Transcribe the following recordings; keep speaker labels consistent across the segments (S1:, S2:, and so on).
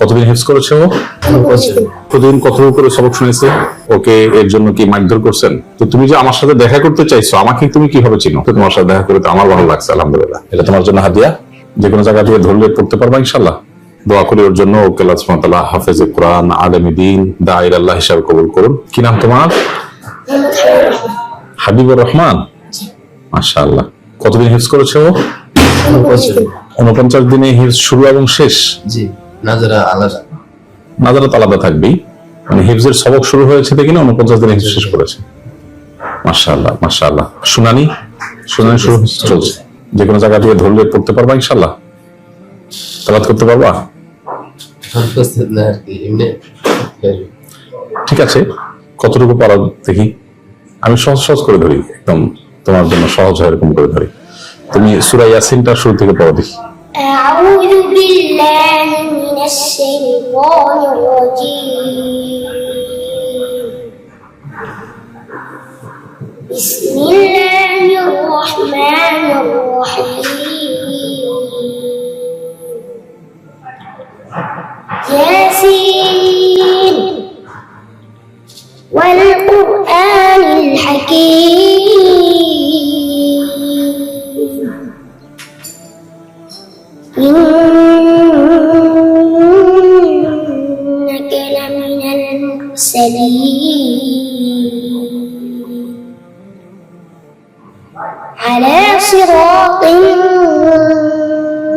S1: কতদিন হিফজ করেছে ও? প্রতিদিন কত করে সবক শুনেছে? ওকে এর জন্য কি মারধর করছেন? তো তুমি যে আমার সাথে দেখা করতে চাইছো আমাকে তুমি কীভাবে চিনো? তো তোমার সাথে দেখা করে তো আমার ভালো লাগছে আলহামদুলিল্লাহ। এটা তোমার জন্য হাদিয়া। যে কোনো জায়গা থেকে ধরলে পড়তে পারবা ইনশাল্লাহ দোয়া করি ওর জন্য। ওকে আল্লাহ সুবহানাহু ওয়া তাআলা হাফেজে কোরআন আলেমী দায়ের আল্লাহ হিসাবে কবুল করুন। কি নাম তোমার? হাবিবুর রহমান। মাশাআল্লাহ। কতদিন হিফজ করেছে ও? উনপঞ্চাশ দিনে। হিফজ শুরু এবং শেষ?
S2: জি। নাজারা আলাদা
S1: থাকবেই। মানে হিফজের সবক শুরু হয়েছে দেখি না উনপঞ্চাশ দিনে হিফজ শেষ করেছে। মাশাআল্লাহ মাশাআল্লাহ। শুনানি শুনানি শুরু চলছে। যে কোনো জায়গা থেকে ধরলে পড়তে পারবা তালাত করতে পারবা?
S2: এমনি
S1: ঠিক আছে কতটুকু পারা দেখি। আমি সহজ সহজ করে ধরি একদম তোমার জন্য সহজ হয় এরকম করে ধরি। তুমি সুরা ইয়াসিনটা শুরু থেকে পড়ো দেখি।
S3: أعوذ بالله من الشيطان الرجيم. بسم الله الرحمن الرحيم. المرسلين على صراط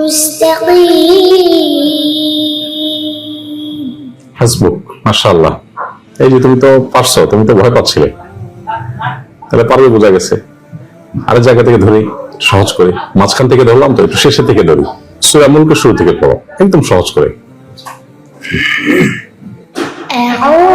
S3: مستقيم
S1: হাসবুক মাশাআল্লাহ এই যে তুমি তো পারছো তুমি তো ভয় পাচ্ছিলে তাহলে পারবে বোঝা গেছে আরেক জায়গা থেকে ধরি সহজ করে মাঝখান থেকে ধরলাম তো একটু শেষের থেকে ধরি সুরা মুলকে শুরু থেকে পড়ো একদম সহজ করে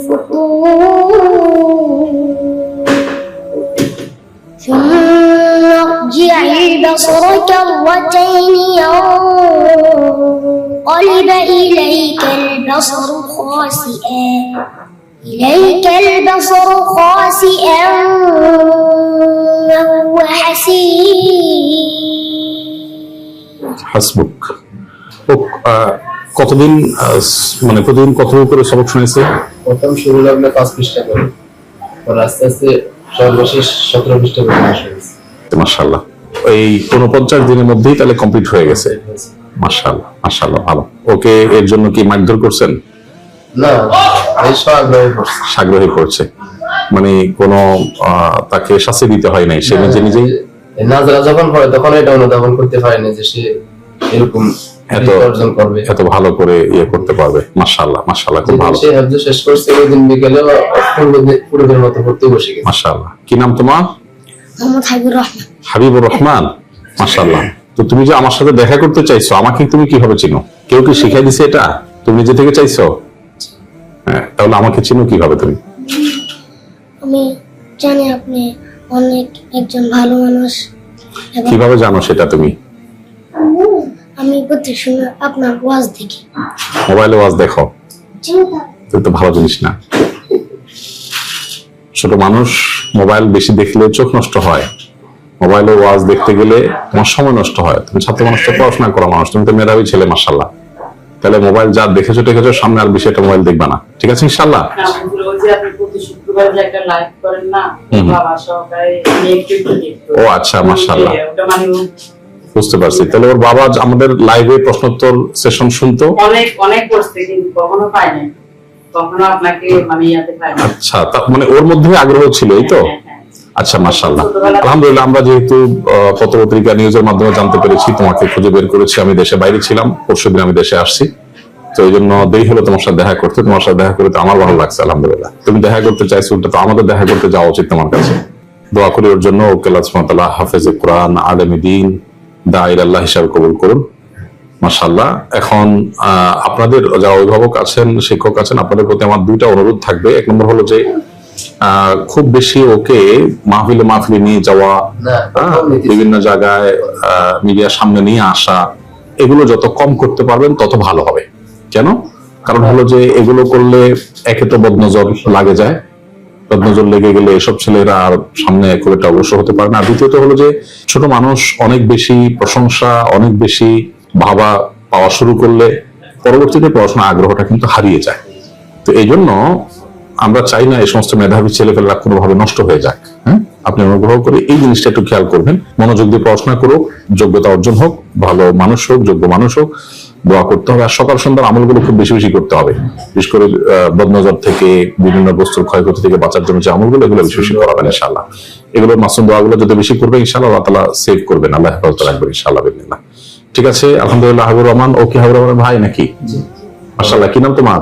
S3: الفحور ثم ارجع البصر كرتين ينقلب إليك البصر خاسئا إليك البصر خاسئا وهو حسير
S1: حسبك কতদিন মানে প্রতিদিন কত করে সবক শুনেছে?
S2: প্রথম শুরু লাগল পাঁচ পৃষ্ঠা করে। আস্তে আস্তে সর্বশেষ সতেরো পৃষ্ঠা করে।
S1: মাশাআল্লাহ। এই উনপঞ্চাশ দিনের মধ্যেই তাহলে কমপ্লিট হয়ে গেছে? মাশাআল্লাহ মাশাআল্লাহ ভালো। ওকে এর জন্য কি মারধর করছেন?
S2: না
S1: সাগ্রহী করছে। মানে কোনো তাকে শাস্তি দিতে হয় নাই সে নিজে নিজেই?
S2: নাজারা যখন পড়ে তখন এটা অনুধাবন করতে পারেনি যে সে এরকম
S1: এত
S2: অর্জন করবে।
S1: এত ভালো করে ইয়ে করতে পারবে। মাশাআল্লাহ মাশাআল্লাহ খুব ভালো।
S2: শেষ করছে ওই দিন বিকেলে মতো পড়তে বসে গেছে।
S1: মাশাআল্লাহ। কি নাম তোমার?
S3: মোহাম্মদ হাবিবুর রহমান।
S1: হাবিবুর রহমান? মাশাআল্লাহ। তো তুমি যে আমার সাথে দেখা করতে চাইছো আমাকে তুমি কীভাবে চিনো? কেউ কি শিখাই দিছে এটা? তুমি নিজে থেকে চাইছো? হ্যাঁ তাহলে আমাকে চিনো কীভাবে তুমি?
S3: আমি জানি আপনি অনেক একজন ভালো মানুষ।
S1: কীভাবে জানো সেটা তুমি?
S3: আমি প্রত্যেক সময় আপনার ওয়াজ দেখি।
S1: মোবাইলে ওয়াজ দেখো। তো তো ভালো জিনিস না। ছোট মানুষ মোবাইল বেশি দেখলে চোখ নষ্ট হয়। মোবাইলে ওয়াজ দেখতে গেলে তোমার সময় নষ্ট হয়। তুমি ছাত্র মানুষ তো পড়াশোনা করা মানুষ তুমি তো মেধাবী ছেলে মাসাল্লাহ তাহলে মোবাইল যা দেখেছ দেখেছ সামনে আর বেশি একটা মোবাইল দেখবা না। ঠিক আছে ইনশাল্লাহ
S4: ওই যে আপনি প্রতি শুক্রবার একবার যে একটা লাইভ করেন না
S1: হুম।
S4: বাবা সহকারে আমি একটু একটু দেখতো
S1: ও আচ্ছা, মাশাআল্লাহ। বুঝতে পারছি। তাহলে ওর বাবা আমাদের লাইভে প্রশ্নোত্তর সেশন শুনতো?
S4: অনেক অনেক করছে কিন্তু কখনো পায় নাই কখনো আপনাকে মানে ইয়াতে পায় না
S1: আচ্ছা মানে ওর মধ্যে আগ্রহ ছিল এই তো?
S4: হ্যাঁ, হ্যাঁ।
S1: আচ্ছা মাশাল্লাহ আলহামদুলিল্লাহ আমরা যেহেতু পত্রপত্রিকা নিউজের মাধ্যমে জানতে পেরেছি তোমাকে খুঁজে বের করেছি আমি দেশে বাইরে ছিলাম পরশুদিন আমি দেশে আসছি। তো এই জন্য দেরি হলো তোমার সাথে দেখা করতে তোমার সাথে দেখা করতে আমার ভালো লাগছে আলহামদুলিল্লাহ। তুমি দেখা করতে চাইছো তো আমাদের দেখা করতে যাওয়া উচিত তোমার কাছে। দোয়া করি ওর জন্য ওকে আল্লাহ হাফেজ কোরআন আলমী দিন দাইর আল্লাহ হিসাবে কবুল করুন। মাশাল্লাহ এখন আপনাদের যারা অভিভাবক আছেন শিক্ষক আছেন আপনাদের প্রতি আমার দুইটা অনুরোধ থাকবে। এক নম্বর হলো যে খুব বেশি ওকে মাহফিলে মাহফিলে নিয়ে যাওয়া হ্যাঁ। বিভিন্ন জায়গায় মিডিয়ার সামনে নিয়ে আসা এগুলো যত কম করতে পারবেন তত ভালো হবে। কেন? কারণ হলো যে এগুলো করলে একে তো বদনজর লাগে যায়। বদনজর লেগে গেলে এসব ছেলেরা আর সামনে খুব একটা অবশ্য হতে পারে না। দ্বিতীয়ত হলো যে, ছোট মানুষ অনেক বেশি প্রশংসা, অনেক বেশি ভাবা পাওয়া শুরু করলে পরবর্তীতে পড়াশোনার আগ্রহটা কিন্তু হারিয়ে যায়। তো এই জন্য আমরা চাই না এই সমস্ত মেধাবী ছেলেপেলেরা কোনোভাবে নষ্ট হয়ে যাক হ্যাঁ? আপনি অনুগ্রহ করে এই জিনিসটা একটু খেয়াল করবেন। মনোযোগ দিয়ে পড়াশোনা করুক, যোগ্যতা অর্জন হোক, ভালো মানুষ হোক, যোগ্য মানুষ হোক। দোয়া করতে হবে। আর সকাল সন্ধ্যার আমলগুলো খুব বেশি বেশি করতে হবে। বিশেষ করে বদনজর থেকে বিভিন্ন বস্তুর ক্ষয়ক্ষতি থেকে বাঁচার জন্য যে আমলগুলো এগুলো বেশি বেশি করাবেন ইনশাল্লাহ এগুলো মাসুম দোয়াগুলো যদি বেশি করবে ইনশাল্লাহ আল্লাহ তালা সেভ করবেন। আল্লাহ হেফাজত রাখবেন ইনশাল্লাহ বিদিনিল্লাহ। ঠিক আছে? আলহামদুলিল্লাহ হাবুর রহমান। ও কি হাবুর রহমানের ভাই নাকি? মাসাল্লাহ কি নাম তোমার?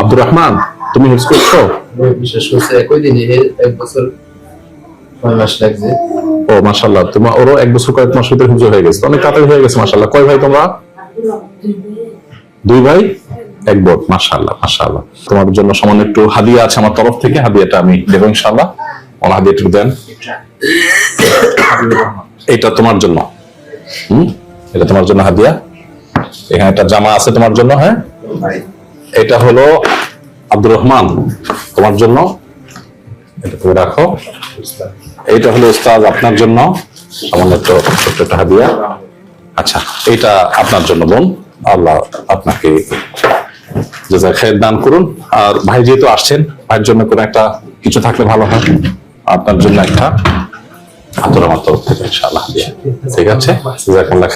S1: আব্দুর রহমান তুমি হিফজ করছ?
S2: বিশেষ করছে একই দিনে এক বছর
S1: ও মাসাল্লাহ তোমার ওরও এক বছর কয়েক মাস ভিতরে হিফজ হয়ে গেছে। অনেক তাড়াতাড়ি হয়ে গেছে মাসাল্লাহ কয় ভাই তোমরা? দুই ভাই, এক বোন মাসাল্লাহ মাসাল্লাহ তোমার জন্য সামান্য একটু হাদিয়া আছে আমার তরফ থেকে, হাদিয়াটা আমি দেবো ইনশাল্লাহ আমার হাদিয়া একটু দেন। এটা তোমার জন্য। হুম? এটা তোমার জন্য হাদিয়া। এখানে একটা জামা আছে তোমার জন্য হ্যাঁ? এটা হলো আব্দুর রহমান, তোমার জন্য। এটা তুমি রাখো। এটা হলো উস্তাদ আপনার জন্য। সামান্য একটু, ছোট্ট একটা হাদিয়া। আচ্ছা এটা আপনার জন্য বোন। আল্লাহ আপনাকে খের দান করুন। আর ভাই যেহেতু আসছেন ভাইয়ের জন্য কোনো একটা কিছু থাকলে ভালো হয়। আপনার জন্য একটা আতর আমার তরফ থেকে ইনশাআল্লাহ। ঠিক আছে? জাজাকাল্লাহ